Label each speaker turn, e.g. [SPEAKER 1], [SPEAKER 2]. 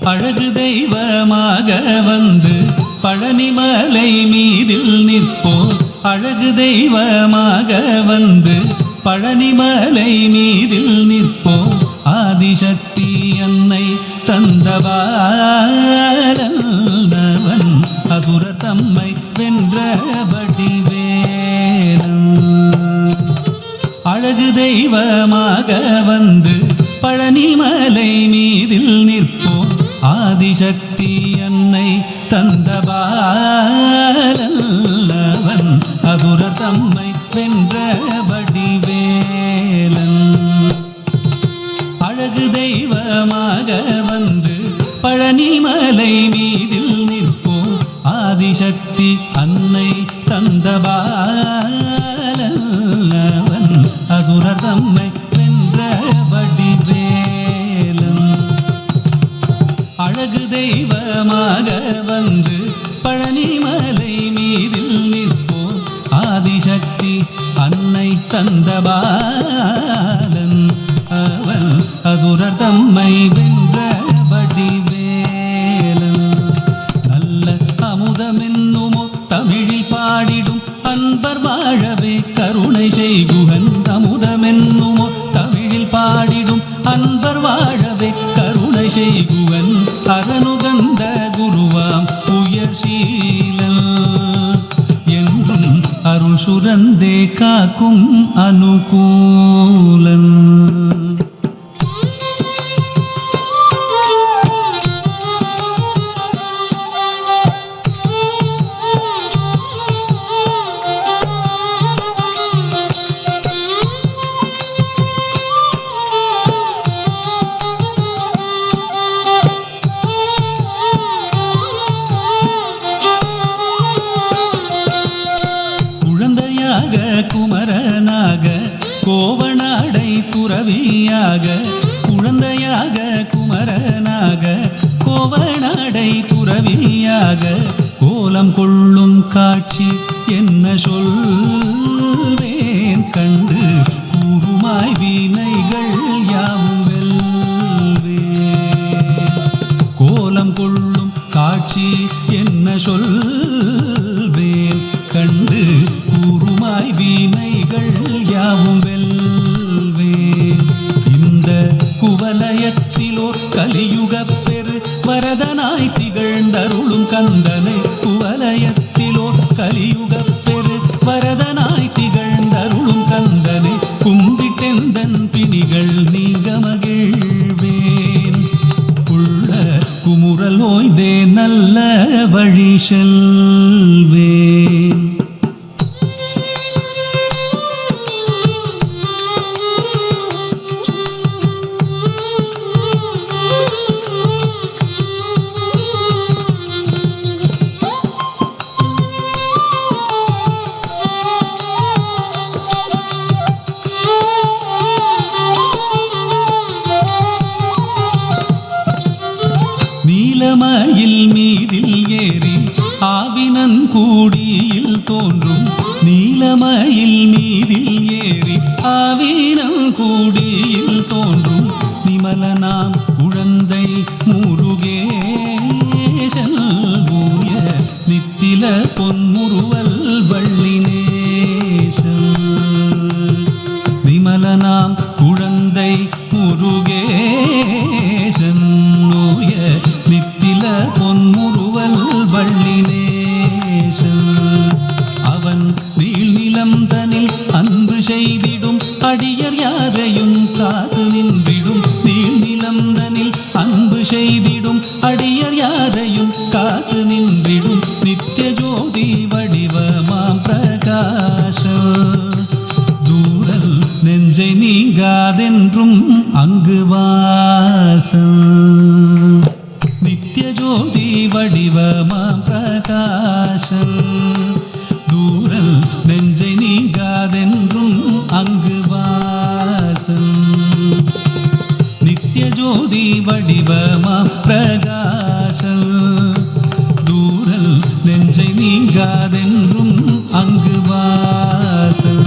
[SPEAKER 1] அழகு தெய்வமாக வந்து பழனிமலை மீதில் நிற்போம் அழகு தெய்வமாக வந்து பழனிமலை மீதில் நிற்போம் ஆதிசக்தி என்னை தந்தவாரவன் அசுரர் தம்மை வென்றபடி வேலன் அழகு தெய்வமாக வந்து பழனிமலை மீதில் நிற்போம் ஆதிசக்தி அன்னை தந்தபாலவன் அசுர தம்மை வென்ற வடிவேலன். அழகு தெய்வமாக வந்து பழனிமலை மீதில் நிற்போம். ஆதிசக்தி அன்னை தந்தபாலவன் அசுரர் தம்மை தெய்வமாக வந்து பழனிமலை மீதில் நிற்போம். ஆதிசக்தி அன்னை தந்த பாலன் அவன் அசுரர் தம்மை வென்ற வடிவேலன் நல்ல அமுதமென்னுமோ தமிழில் பாடிடும் அன்பர் வாழவே கருணை செய்குகன். செய்குவன் அரணுகந்த குருவாம் உயர் சீலல் என்றும் அருள் சுரந்தே காக்கும் அனுகூலன். கோவனாடை துறவியாக குழந்தையாக குமரனாக கோவனாடை துறவியாக கோலம் கொள்ளும் காட்சி என்ன சொல்வேன் கண்டு கூறுமாய் வீணைகள் யாவும் வெல்வேன். கோலம் கொள்ளும் காட்சி என்ன சொல்வேன் கண்டு கூறுமாய் வீணை நீலமயில் மீதில் ஏறி ஆவினன் கூடியில் தோன்றும். நீலமயில் மீதில் ஏறி ஆவினன் கூடியில் தோன்றும். நிமலனாம் குழந்தை முருகேசல் ஊய நித்தில பொன்முருவல் வள்ளினேசல் நிமலனாம் குழந்தை முருகே அடியர் யாரையும் காது நின்றிடும். நீள்நிலம் அன்பு செய்திடும். அடியர் யாரையும் காது நின்றிடும். நித்திய ஜோதி வடிவமாம் பிரகாச தூரல் நெஞ்சை நீங்காதென்றும் அங்கு வாசம். நித்திய ஜோதி வடிவமாம் பிரகாசம். தூரல் நெஞ்சை நீங்காதென்றும் ஜோதி வடிவமா பிரகாசல் தூரல் நெஞ்சை நீங்காதென்றும் அங்கு வாசல்.